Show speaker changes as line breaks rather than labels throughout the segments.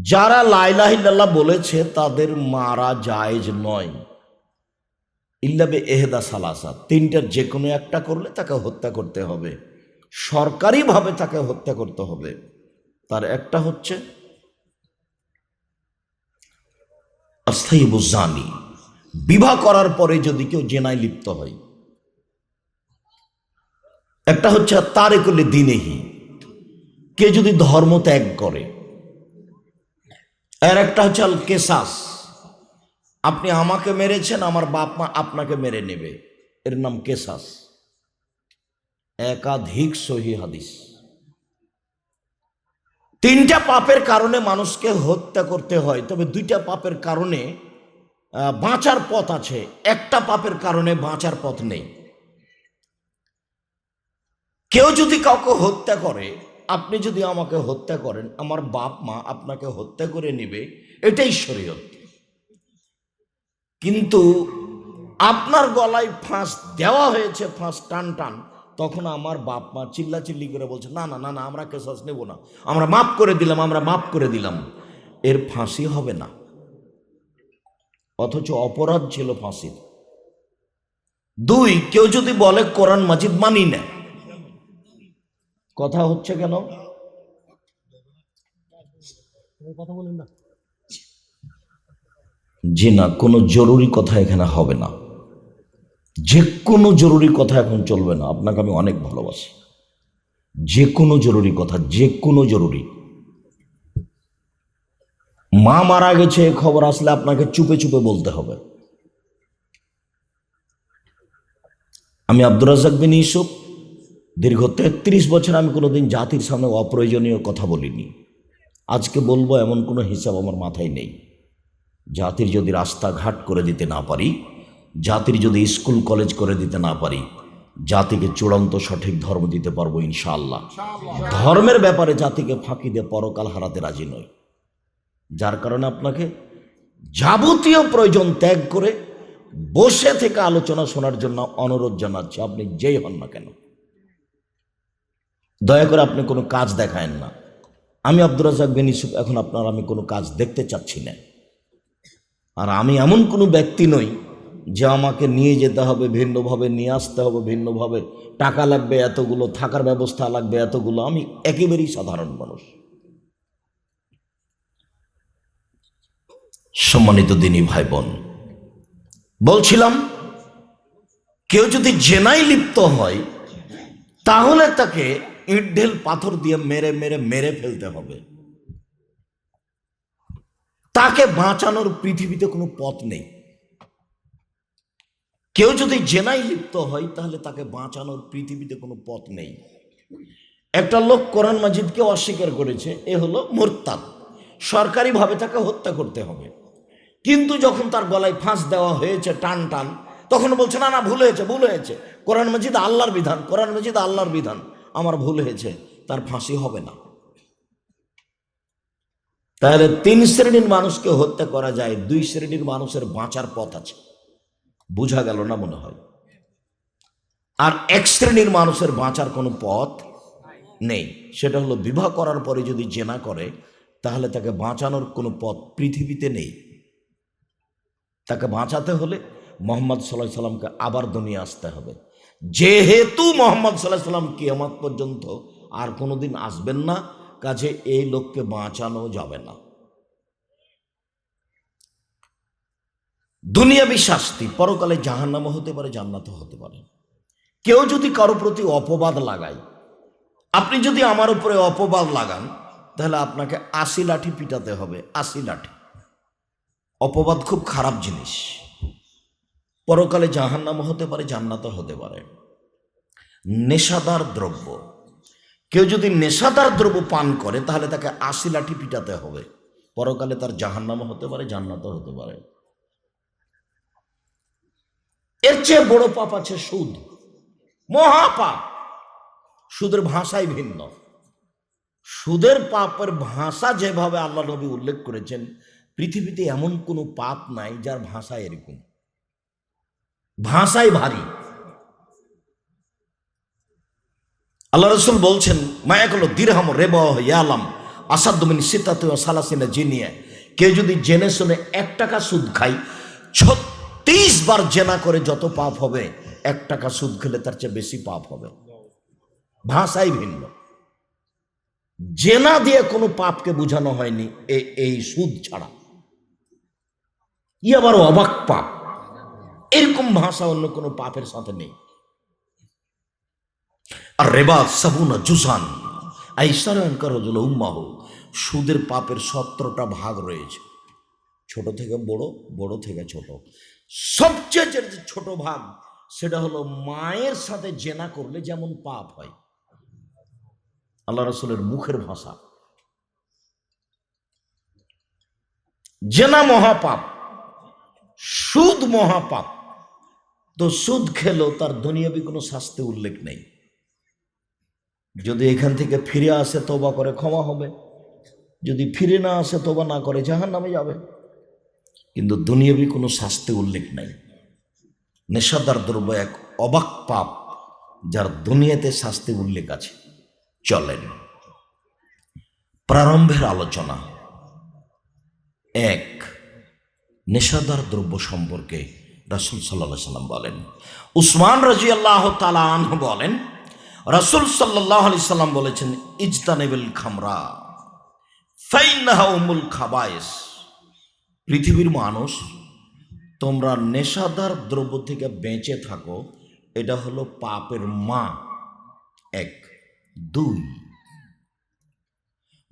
যারা লাইলাহিল্লাহ বলেছে, তাদের মারা জায়েজ নয়। ইল্লাবে এহেদা সালাসা। তিনটার যে কোনো একটা করলে তাকে হত্যা করতে হবে। সরকারিভাবে তাকে হত্যা করতে হবে। তার একটা হচ্ছে অস্থায়ী বুজানি বিবাহ করার পরে যদি কেউ জেনায় লিপ্ত হয়। একটা হচ্ছে তারে করলে দিনেহি কে যদি ধর্ম ত্যাগ করে আর একটা হচ্ছে আল কেসাস। আপনি আমাকে মেরেছেন, আমার বাপ মা আপনাকে মেরে নেবে। এর নাম কেসাস। একাধিক সহি হাদিস। তিনটা পাপের কারণে মানুষকে হত্যা করতে হয়, তবে দুইটা পাপের কারণে বাঁচার পথ আছে। একটা পাপের কারণে বাঁচার পথ নেই। কেউ যদি কাউকে হত্যা করে আপনি যদি আমাকে হত্যা করেন, আমার বাপ মা আপনাকে হত্যা করে নেবে, এটাই শরীয়ত। কিন্তু আপনার গলায় ফাঁস দেওয়া হয়েছে, ফাঁস টান টান, তখন আমার বাপ মা চিল্লা চিল্লি করে বলছে, না না না না, আমরা কেসাস নেব না। আমরা মাফ করে দিলাম, আমরা মাফ করে দিলাম। এর ফাঁসি হবে না। অথচ অপরাধ ছিল ফাঁসির। দুই, কেউ যদি বলে কোরআন মাজিদ মানি না। কথা হচ্ছে কেন?
কথা
জি না কোনো জরুরি কথা এখানে হবে না। যে কোনো জরুরি কথা এখন চলবে না আপনাকে আমি অনেক ভালোবাসি। যে কোনো জরুরি কথা যে কোনো জরুরি। মা মারা গেছে খবর আসলে আপনাকে চুপে চুপে বলতে হবে। আমি আব্দুর রাজাক বিন ইউসুফ দীর্ঘ তেত্রিশ বছর আমি কোনোদিন জাতির সামনে অপ্রয়োজনীয় কথা বলিনি। আজকে বলব এমন কোনো হিসাব আমার মাথায় নেই। জাতির যদি রাস্তাঘাট করে দিতে না পারি জাতির যদি স্কুল কলেজ করে দিতে না পারি জাতিকে চূড়ান্ত সঠিক ধর্ম দিতে পারব ইনশাআল্লাহ। ধর্মের ব্যাপারে জাতিকে ফাঁকি দিয়ে পরকাল হারাতে রাজি নয় যার কারণে আপনাকে যাবতীয় প্রয়োজন ত্যাগ করে বসে থেকে আলোচনা শোনার জন্য অনুরোধ জানাচ্ছি। আপনি যেই হন না কেন। দয়া করে আপনি কোনো কাজ দেখায়েন না। আমি আব্দুর রাজাক বিন ইউসুফ, এখন আপনার আমি কোনো কাজ দেখতে চাচ্ছি না। আর আমি এমন কোনো ব্যক্তি নই যে আমাকে নিয়ে যেতে হবে, ভিন্নভাবে নিয়ে আসতে হবে, ভিন্নভাবে টাকা লাগবে, এতগুলো থাকার ব্যবস্থা লাগবে, এতগুলো। আমি একেবারেই সাধারণ মানুষ। সম্মানিত দিনী ভাই বোন বলছিলাম, কেউ যদি জেনায় লিপ্ত হয়, তাহলে তাকে ইট ঢেল পাথর দিয়ে মেরে মেরে মেরে ফেলতে হবে। তাকে বাঁচানোর পৃথিবীতে কোনো পথ নেই। কেউ যদি জেনায় লিপ্ত হয়, তাহলে তাকে বাঁচানোর পৃথিবীতে কোনো পথ নেই। একটা লোক কোরআন মাজিদকে অস্বীকার করেছে, এ হলো মোরতাদ। সরকারিভাবে তাকে হত্যা করতে হবে। কিন্তু যখন তার গলায় ফাঁস দেওয়া হয়েছে টান টান, তখন বলছে, না না, ভুল হয়েছে ভুল হয়েছে। কোরআন মাজিদ আল্লাহর বিধান, কোরআন মাজিদ আল্লাহর বিধান। আমার ভুল হয়েছে, তার ফাঁসি হবে না। তাহলে তিন শ্রেণির মানুষকে হত্যা করা যায়, দুই শ্রেণির মানুষের বাঁচার পথ আছে। বোঝা গেল না মনে হয়? আর এক শ্রেণির মানুষের বাঁচার কোনো পথ নেই। সেটা হলো বিবাহ করার পরে যদি জেনা করে, তাহলে তাকে বাঁচানোর কোনো পথ পৃথিবীতে নেই। তাকে বাঁচাতে হলে মোহাম্মদ সাল্লাহ সাল্লামকে আবার দুনিয়া আসতে হবে। যেহেতু মোহাম্মদ সাল্লাহ সাল্লাম কিয়ামত পর্যন্ত আর কোনোদিন আসবেন না, কাজে এই লোককে বাঁচানো যাবে না। দুনিয়াবি শাস্তি পরকালে জাহান্নামও হতে পারে, জান্নাতও হতে পারে। কেউ যদি কারও প্রতি অপবাদ লাগায়, আপনি যদি আমার উপরে অপবাদ লাগান, তাহলে আপনাকে আশি লাঠি পিটাতে হবে, আশি লাঠি। অপবাদ খুব খারাপ জিনিস। পরকালে জাহান্নাম হতে পারে, জান্নাতও হতে পারে। নেশাদার দ্রব্য। কেউ যদি নেশাদার দ্রব্য পান করে, তাহলে তাকে আশি লাঠি পিটাতে হবে। পরকালে তার জাহান্নামও হতে পারে, জান্নাতও হতে পারে। এর চেয়ে বড় পাপ আছে সুদ। মহাপাপ। সুদের ভাষাই ভিন্ন। সুদের পাপের ভাষা যেভাবে আল্লাহ নবী উল্লেখ করেছেন, পৃথিবীতে এমন কোনো পাপ নাই যার ভাষা এরকম। ভাষাই ভারী। আল্লাহ রসুল বলছেন, মায়াকল দিরহাম রেব ইয়ালাম আসাদমিন সীতাতে সালাসিনা জিনিয়ে। কেউ যদি জেনে শুনে এক টাকা সুদ খায়, ছত্রিশ বার জেনা করে যত পাপ হবে, এক টাকা সুদ খেলে তার চেয়ে বেশি পাপ হবে। ভাষাই ভিন্ন। জেনা দিয়ে কোনো পাপকে বোঝানো হয়নি এই সুদ ছাড়া। ই আবার অবাক পাপ। এরকম ভাষা অন্য কোনো পাপের সাথে নেই। আর রেবা সাবুনা জুসান আইসারায়ন করজল উম্মাহ, সুদের পাপের সতেরোটা ভাগ রয়েছে। ছোট থেকে বড় বড় থেকে ছোট। সবচেয়ে যে ছোট ভাগ, সেটা হলো মায়ের সাথে জেনা করলে যেমন পাপ হয়। আল্লাহ রসুলের মুখের ভাষা। জেনা মহাপাপ, সুদ মহাপাপ। তো সুদ খেলো, তার দুনিয়াবি কোনো শাস্তি উল্লেখ নেই। যদি এখান থেকে ফিরে আসে তোবা করে ক্ষমা হবে। যদি ফিরে না আসে তোবা না করে জাহান নামে যাবে। কিন্তু দুনিয়াবি কোনো শাস্তি উল্লেখ নেই। নেশাদার দ্রব্য এক অবাক পাপ, যার দুনিয়াতে শাস্তি উল্লেখ আছে। চলেন, প্রারম্ভের আলোচনা। এক, নেশাদার দ্রব্য সম্পর্কে রাসুল সাল্লাহ সাল্লাম বলেন। উসমান রাজি আল্লাহ তালাহ বলেন, রাসুল সাল্লাহ আলি সাল্লাম বলেছেন, ইজতানেবিল খামরা ফাইনাহা উমুল খাবায়েস পৃথিবীর মানুষ, তোমরা নেশাদার দ্রব্য থেকে বেঁচে থাকো, এটা হলো পাপের মা। এক। দুই।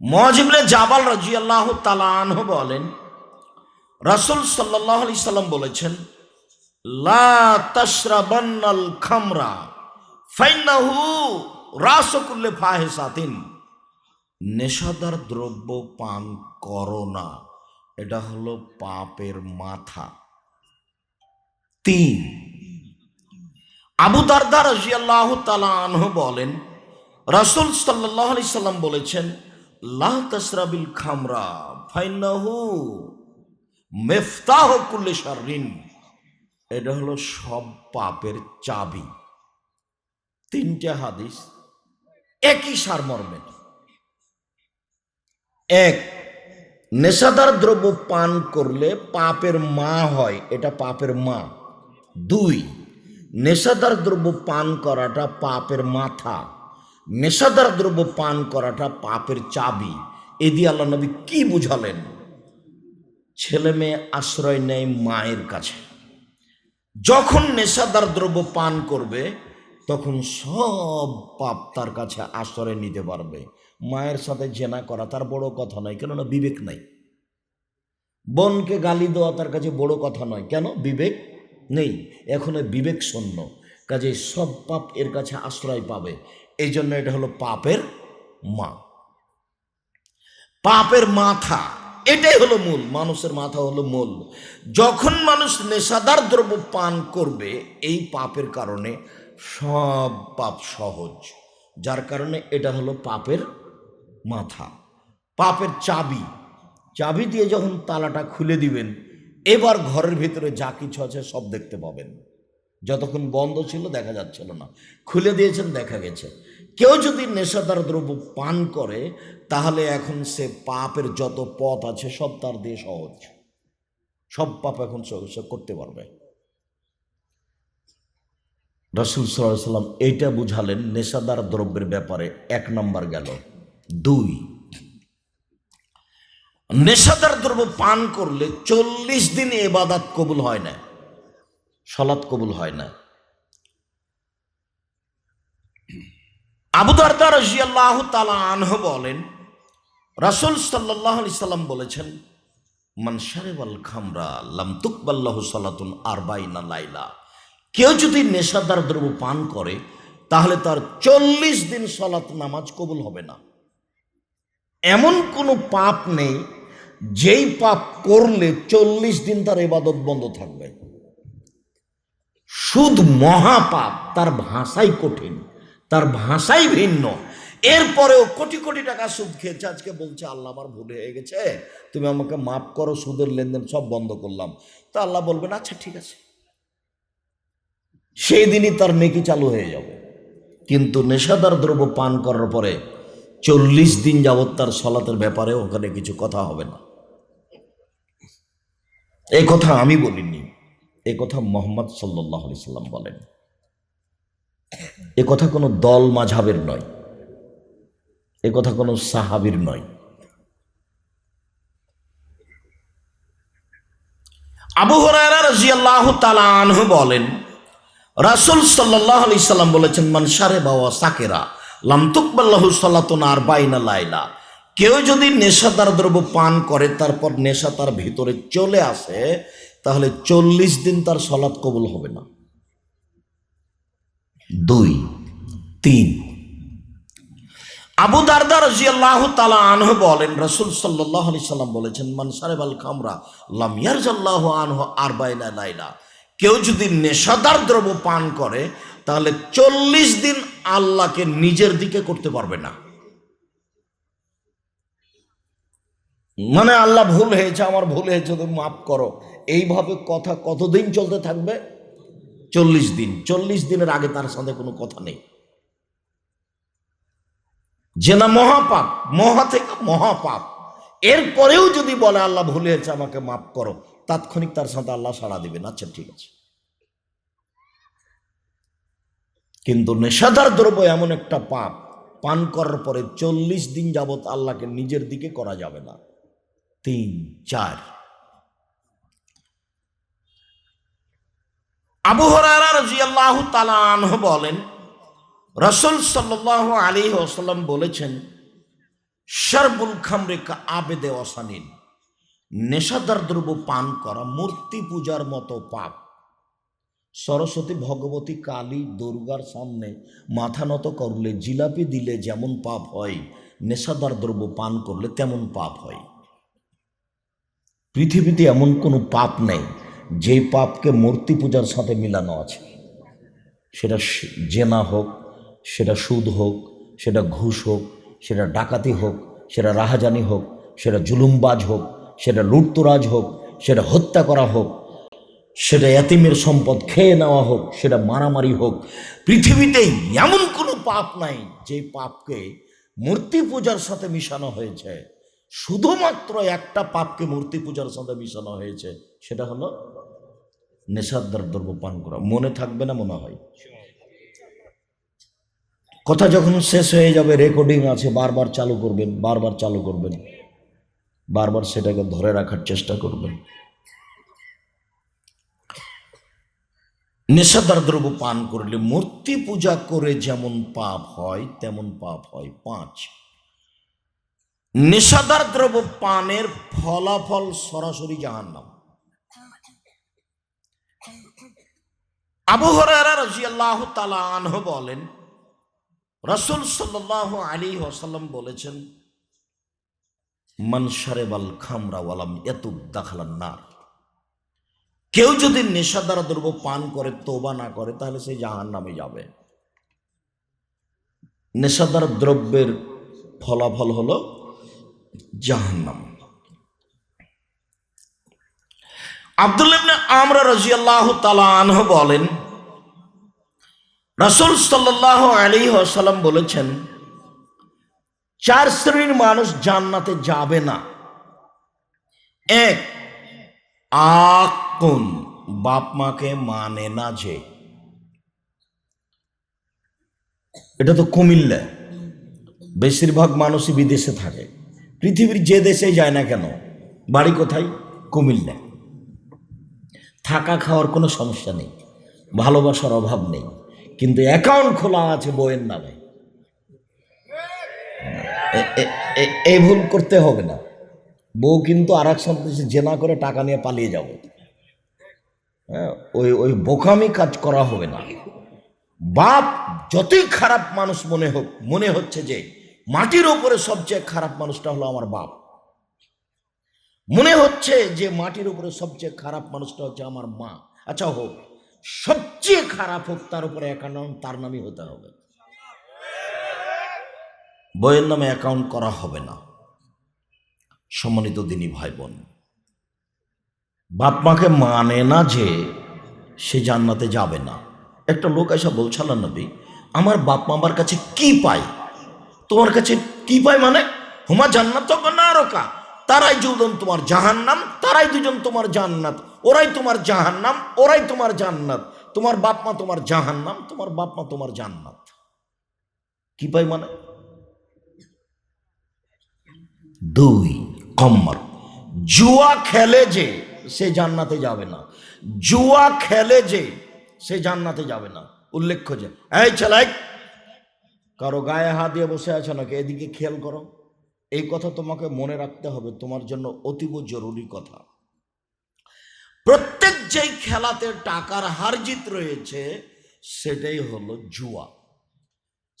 মজিবলে জাবাল রাজি আল্লাহ তালাহ বলেন, রাসুল সাল্লাহ আলি সাল্লাম বলেছেন লা তশরাবান্নাল খামরা ফাইনাহু রাসকুল্লে ফাহেসাতিন নেশাদার দ্রব্য পান করো না, এটা হলো পাপের মাথা। তিন, আবু দারদার রাজিয়াল্লাহ তালা বলেন, রাসুল সাল্লাহ আলি সাল্লাম বলেছেন, লা তসরাবিল খামরা ফাইনাহু মেফতাহ কুল্লে শারিন এটা হলো সব পাপের চাবি। তিনটে হাদিস, একই সারমর্মের এক, নেশাদার দ্রব্য পান করলে পাপের মা হয়, এটা পাপের মা। দুই, নেশাদার দ্রব্য পান করাটা পাপের মাথা। নেশাদার দ্রব্য পান করাটা পাপের চাবি। এ দিয়ে আল্লাহ নবী কি বুঝালেন? ছেলে মেয়ে আশ্রয় নেয় মায়ের কাছে। যখন নেশাদার দ্রব্য পান করবে, তখন সব পাপ তার কাছে আশ্রয় নিতে পারবে। মায়ের সাথে জেনা করা তার বড় কথা নয়, কেননা বিবেক নাই। বোনকে গালি দেওয়া তার কাছে বড় কথা নয়। কেন? বিবেক নেই। এখন বিবেক শূন্য। কাজে সব পাপ এর কাছে আশ্রয় পাবে। এই জন্য এটা হলো পাপের মা। পাপের মাথা। এটাই হলো মূল, মানুষের মাথা হলো মূল। যখন মানুষ নেশাদার দ্রব্য পান করবে, এই পাপের কারণে সব পাপ সহজ। যার কারণে এটা হলো পাপের মাথা। পাপের চাবি চাবি দিয়ে যখন তালাটা খুলে দিবেন, এবার ঘরের ভিতরে যা কিছু আছে সব দেখতে পাবেন। যতক্ষণ বন্ধ ছিল, দেখা যাচ্ছিল না। খুলে দিয়েছেন, দেখা গেছে। কেউ যদি নেশাদার দ্রব্য পান করে, তাহলে এখন সে পাপের যত পথ আছে, সব তার দিয়ে সহজ। সব পাপ এখন সে করতে পারবে। রসুল সাল্লাম এইটা বুঝালেন, নেশাদার দ্রব্যের ব্যাপারে এক নম্বর গেল। দুই, নেশাদার দ্রব্য পান করলে চল্লিশ দিন এবাদাত কবুল হয় না, সলাৎ কবুল হয় না। আবু দারদা রাজিয়াল্লাহ তালা আনহ বলেন, রাসুল সাল্লাহ আলি সাল্লাম বলেছেন মানসারেবাল খামরা লাম তুকবাল্লাহ সালাতুন আরবাইনা লাইলা। কেউ যদি নেশাদার দ্রব্য পান করে, তাহলে তার চল্লিশ দিন সলাত নামাজ কবুল হবে না। এমন কোনো পাপ নেই, যেই পাপ করলে চল্লিশ দিন তার এবাদত বন্ধ থাকবে। সুদ মহাপাপ, তার ভাষাই কঠিন। তার ভাষাই ভিন্ন। এরপরেও কোটি কোটি টাকা সুদ খেয়েছে। আজকে বলছে, আল্লাহ আমার ভুল হয়ে গেছে। তুমি আমাকে মাফ করো, সুদের লেনদেন সব বন্ধ করলাম। তা আল্লাহ বলবেন আচ্ছা ঠিক আছে। সেই দিনই তার নেকি চালু হয়ে যাবে। কিন্তু নেশাদার দ্রব্য পান করার পরে চল্লিশ দিন যাবৎ তার সলাতের ব্যাপারে ওখানে কিছু কথা হবে না। এই কথা আমি বলিনি। এ কথা মোহাম্মদ সাল্লাহ সাল্লাম বলেন। এ কথা কোনো দল মাঝাবের নয়। এ কথা কোনো সাহাবির নয়। আবু হরায়রা রাজিয়াল্লাহু তাআলা আনহু বলেন, রাসূল সাল্লাল্লাহু আলাইহি সাল্লাম বলেছেন, মান সারে বাওয়া সাকেরা, লাম তুকবাল্লাহু সাল্লাতুন আর বাইনা লাইলা। কেউ যদি নেশাদার দ্রব্য পান করে, তারপর নেশা তার ভিতরে চলে আসে, তাহলে চল্লিশ দিন তার সলাৎ কবুল হবে না। দুই, তিন। আবু দারদা রাজিয়াল্লাহু তাআলা আনহু বলেন, রাসূল সাল্লাল্লাহু আলাইহি সাল্লাম বলেছেন, মান সারেবাল খামরা লাম ইয়ারজাল্লাহু আনহু আরবাইনা লাইলা। কেউ যদি নেশাদার দ্রব্য পান করে, তাহলে চল্লিশ দিন আল্লাহকে নিজের দিকে করতে পারবে না। মানে আল্লাহ ভুল হয়েছে, আমার ভুল হয়েছে, তুমি মাফ করো। এইভাবে কথা কতদিন চলতে থাকবে? চল্লিশ দিন, চল্লিশ দিনের আগে তার সাথে কোনো কথা নেই। জেনা মহাপাপ, মহা থেকে মহাপাপ। এরপরেও যদি বলে, আল্লাহ ভুল হয়েছে, আমাকে মাফ করো, তাৎক্ষণিক তার সাথে আল্লাহ সাড়া দিবেন আচ্ছা ঠিক আছে। কিন্তু নেশাদার দ্রব্য এমন একটা পাপ, পান করার পরে চল্লিশ দিন যাবত আল্লাহকে নিজের দিকে করা যাবে না। তিন, চার। আবু হরারা রাজিয়াল্লাহু তাআলা আনহু বলেন, রসুল সাল্লাহ আলী ওসাল্লাম বলেছেন, শারবুল খামরে কা আবেদে অসানিন নেশাদার দ্রব্য পান করা মূর্তি পূজার মতো পাপ। সরস্বতী ভগবতী কালী দুর্গার সামনে মাথা নত করলে, জিলাপি দিলে যেমন পাপ হয়, নেশাদার দ্রব্য পান করলে তেমন পাপ হয়। পৃথিবীতে এমন কোনো পাপ নেই যে পাপকে মূর্তি পূজার সাথে মিলানো আছে, সেটা জেনা হোক, সেটা সুদ হোক, সেটা ঘুষ হোক, সেটা ডাকাতি হোক, সেটা রাহাজানি হোক, সেটা জুলুমবাজ হোক, সেটা লুটতরাজ হোক, সেটা হত্যা করা হোক, সেটা এতিমের সম্পদ খেয়ে নেওয়া হোক, সেটা মারামারি হোক, পৃথিবীতে এমন কোনো পাপ নাই যে পাপকে মূর্তি পূজার সাথে মিশানো হয়েছে। শুধুমাত্র একটা পাপকে মূর্তি পূজার সাথে মিশানো হয়েছে। সেটা হলো নেশাদার দ্রব্য পান করা। মনে থাকবে না, মনে হয়। কথা যখন শেষ হয়ে যাবে রেকর্ডিং আছে, বারবার চালু করবেন, বারবার চালু করবেন, বারবার সেটাকে ধরে রাখার চেষ্টা করবেন। নেশাদার দ্রব্য পান করলে মূর্তি পূজা করে যেমন পাপ হয়, তেমন পাপ হয়। পাঁচ, নেশাদার দ্রব্য পানের ফলাফল সরাসরি জাহান্নাম। আবু হরারা তাআলা আনহু বলেন, রাসূল সাল্লাল্লাহু আলাইহি ওয়াসাল্লাম বলেছেন, মান শারেবাল খামরা ওয়ালাম ইয়াতুব দাখালান নার। কেউ যদি নেশাদার দ্রব্য পান করে তোবা না করে, তাহলে সে জাহান্নামে যাবে। নেশাদার দ্রব্যের ফলাফল হলো জাহান্নাম। আব্দুল ইবনে আমরা রাজিয়াল্লাহু তাআলা আনহু বলেন, রাসূল সাল্লাল্লাহু আলাইহি ওয়াসাল্লাম বলেছেন, চার শ্রেণির মানুষ জান্নাতে যাবে না। এক, আকুন, বাপ মাকে মানে না যে। এটা তো কুমিল্লা। বেশিরভাগ মানুষই বিদেশে থাকে। পৃথিবীর যে দেশে যায় না কেন, বাড়ি কোথায়? কুমিল্লা থাকা খাওয়ার কোনো সমস্যা নেই, ভালোবাসার অভাব নেই, কিন্তু অ্যাকাউন্ট খোলা আছে বইয়ের নামে। এই ভুল করতে হবে না। বউ কিন্তু আর এক সন্ত্রাসী জেনা করে টাকা নিয়ে পালিয়ে যাবে। হ্যাঁ ওই ওই বোকামি কাজ করা হবে না। বাপ যতই খারাপ মানুষ মনে হোক, মনে হচ্ছে যে মাটির ওপরে সবচেয়ে খারাপ মানুষটা হলো আমার বাপ। মনে হচ্ছে যে মাটির উপরে সবচেয়ে খারাপ মানুষটা হচ্ছে আমার মা। আচ্ছা হোক, সবচেয়ে খারাপ হোক তার উপরে অ্যাকাউন্ট তার নামই হতে হবে। বইয়ের নামে অ্যাকাউন্ট করা হবে না। সম্মানিত দিনী ভাই বোন বাপ মাকে মানে না যে সে জান্নাতে যাবে না। একটা লোক এসে বলছিল নবী, আমার বাপ মা আমার কাছে কি পায়? তোমার কাছে কি পায় মানে? হুমা জান্নাত না রকা তারাই দুজন তোমার জাহান্নাম, তারাই দুজন তোমার জান্নাত। ওরাই তোমার জাহান্নাম, ওরাই তোমার জান্নাত। তোমার বাপ মা তোমার জাহান্নাম, তোমার বাপ মা তোমার জান্নাত। কি পাই মানে? দুই, কম্মর। জুয়া খেলে যে সে জান্নাতে যাবে না। জুয়া খেলে যে সে জান্নাতে যাবে না। উল্লেখ্য যে, এই ছেলাই কারও গায়ে হাত দিয়ে বসে আছো নাকি? এদিকে খেয়াল করো। এই কথা তোমাকে মনে রাখতে হবে, তোমার জন্য অতীব জরুরি কথা। প্রত্যেক যেই খেলাতে টাকার হারজিত রয়েছে, সেটাই হলো জুয়া।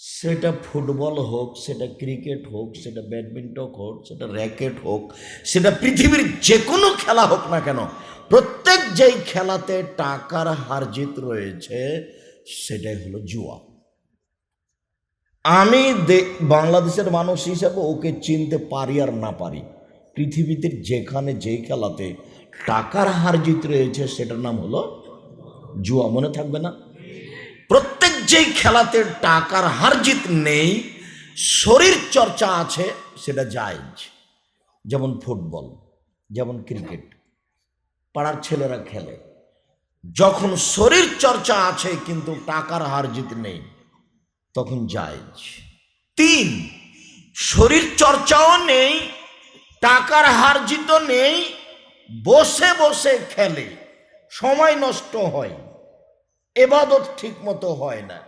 সেটা ফুটবল হোক, সেটা ক্রিকেট হোক, সেটা ব্যাডমিন্টন হোক, সেটা র্যাকেট হোক, সেটা পৃথিবীর যে কোনো খেলা হোক না কেন, প্রত্যেক যেই খেলাতে টাকার হারজিত রয়েছে, সেটাই হলো জুয়া। আমি বাংলাদেশের মানুষ হিসাবে ওকে চিনতে পারি আর না পারি। পৃথিবীতে যেখানে যেই খেলাতে টাকার হার জিত রয়েছে, সেটার নাম হলো জুয়া। মনে থাকবে না? প্রত্যেক যেই খেলাতে টাকার হার জিত নেই, শরীর চর্চা আছে, সেটা জায়েজ। যেমন ফুটবল, যেমন ক্রিকেট, পাড়ার ছেলেরা খেলে। যখন শরীর চর্চা আছে, কিন্তু টাকার হার জিত নেই তখন জায়েজ। তিন, শরীর চর্চাও নেই, টাকার হারজিত নেই, বসে বসে খেলে, সময় নষ্ট হয়, এবাদত ঠিক মতো হয় না।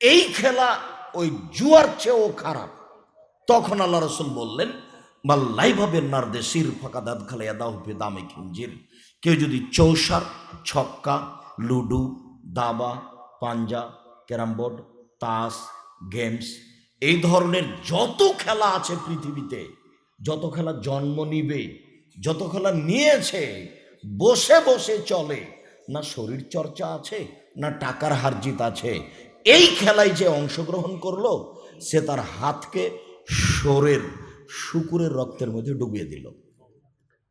এই খেলা ওই জুয়ার চেয়েও খারাপ। তখন আল্লাহ রসুল বললেন মাল্লাই ভাবে নার্দে শির ফাঁকা দাঁত খালে দাহুফে দামে খিঞ্জির কেউ যদি চৌসার, ছক্কা, লুডু, দাবা, পাঞ্জা, ক্যারাম বোর্ড তাস, গেমস, এই ধরনের যত খেলা আছে পৃথিবীতে, যত খেলা জন্ম নিবে, যত খেলা নিয়েছে, বসে বসে চলে, না শরীর চর্চা আছে, না টাকার হারজিত আছে, এই খেলায় যে অংশগ্রহণ করল, সে তার হাতকে সরের শুকুরের রক্তের মধ্যে ডুবিয়ে দিল।